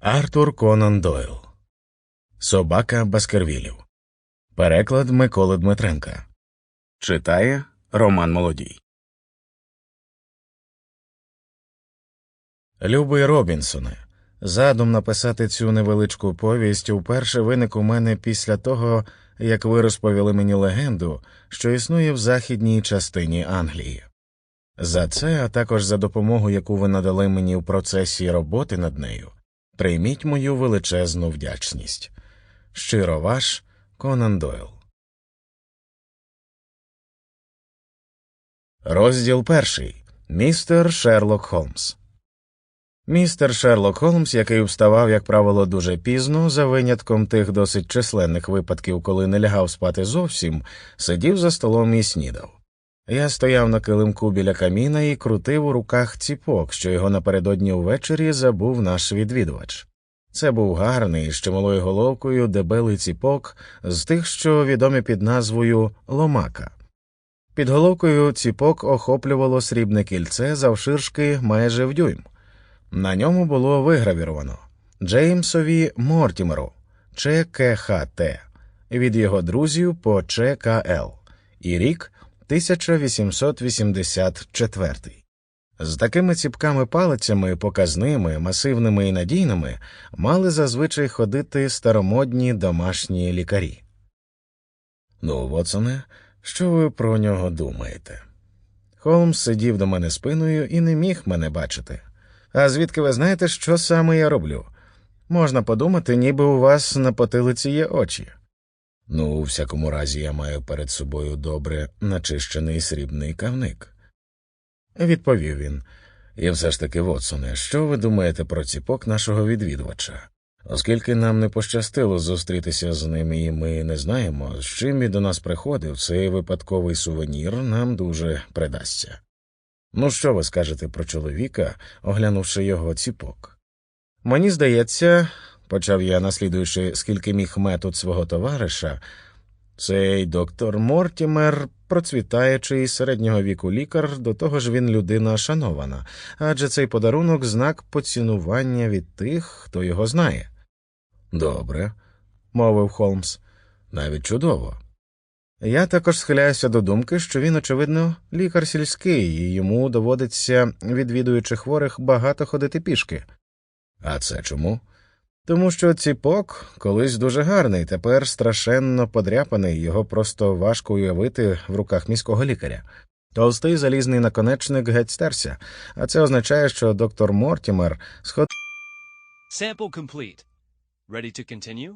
Артур Конан Дойл Собака Баскервілів Переклад Миколи Дмитренка Читає Роман Молодій. Любий Робінсоне. Задум написати цю невеличку повість вперше виник у мене після того, як ви розповіли мені легенду, що існує в західній частині Англії. За це, а також за допомогу, яку ви надали мені в процесі роботи над нею, прийміть мою величезну вдячність. Щиро ваш Конан Дойл. Розділ перший. Містер Шерлок Холмс. Містер Шерлок Холмс, який вставав, як правило, дуже пізно, за винятком тих досить численних випадків, коли не лягав спати зовсім, сидів за столом і снідав. Я стояв на килимку біля каміна і крутив у руках ціпок, що його напередодні ввечері забув наш відвідувач. Це був гарний, з чималою головкою дебелий ціпок з тих, що відомі під назвою ломака. Під головкою ціпок охоплювало срібне кільце завширшки майже в дюйм. На ньому було вигравіровано Джеймсові Мортімеру ЧКХТ від його друзів по ЧКЛ і рік 1884. З такими ціпками палицями, показними, масивними і надійними, мали зазвичай ходити старомодні домашні лікарі. Ну, Вотсоне, що ви про нього думаєте? Холмс сидів до мене спиною і не міг мене бачити. А звідки ви знаєте, що саме я роблю? Можна подумати, ніби у вас на потилиці є очі. Ну, у всякому разі, я маю перед собою добре начищений срібний кавник. Відповів він. І все ж таки, Вотсоне, що ви думаєте про ціпок нашого відвідувача? Оскільки нам не пощастило зустрітися з ним, і ми не знаємо, з чим він до нас приходив, цей випадковий сувенір нам дуже придасться. Ну, що ви скажете про чоловіка, оглянувши його ціпок? Мені здається, почав я, наслідуючи, скільки міг метод свого товариша, цей доктор Мортімер, процвітаючий середнього віку лікар, до того ж він людина шанована, адже цей подарунок знак поцінування від тих, хто його знає. Добре, мовив Холмс, навіть чудово. Я також схиляюся до думки, що він, очевидно, лікар сільський, і йому доводиться, відвідуючи хворих, багато ходити пішки. А це чому? Тому що ціпок колись дуже гарний, тепер страшенно подряпаний, його просто важко уявити в руках міського лікаря. Товстий залізний наконечник геть стерся, а це означає, що доктор Мортімер сход. Sample complete. Ready to continue?